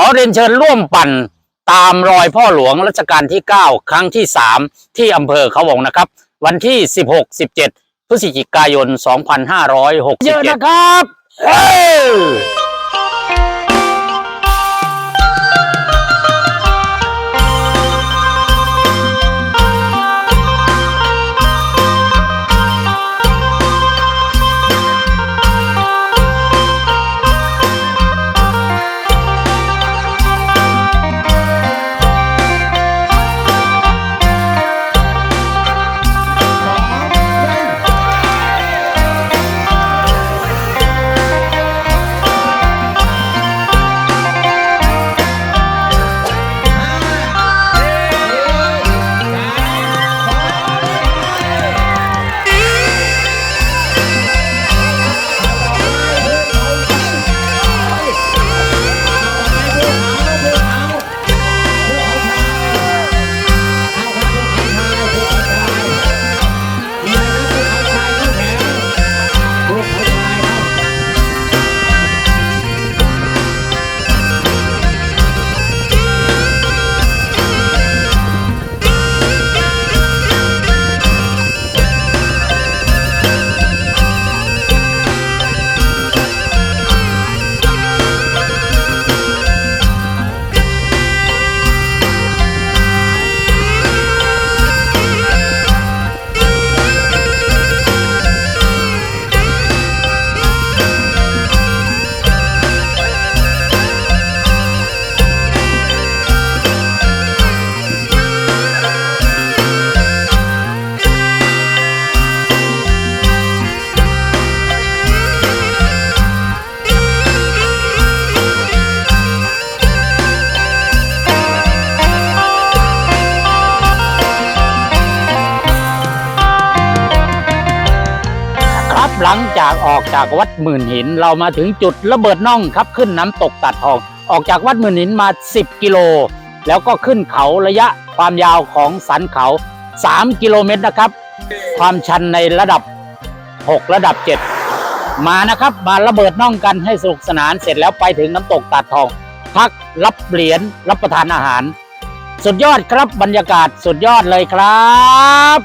อเรียนเชิญร่วมปั่นตามรอยพ่อหลวงรัชกาลที่ 9 ครั้งที่ 3 ที่อำเภอเขาวงนะครับ วันที่ 16-17 พฤศจิกายน 2567เยอะนะครับ เอ้ย หลังจากออกจากวัดหมื่นหิน เรามาถึงจุดระเบิดน่องครับขึ้นน้ำตกตัดทองออกจากวัดหมื่นหินมา 10 กิโล แล้วก็ขึ้นเขาระยะความยาวของสันเขา 3 กิโลเมตรนะครับ ความชันในระดับ 6 ระดับ 7 มานะครับมาระเบิดน่องกันให้สนุกสนานเสร็จแล้วไปถึงน้ำตกตัดทอง พักรับเหรียญรับประทานอาหาร สุดยอดครับบรรยากาศสุดยอดเลยครับ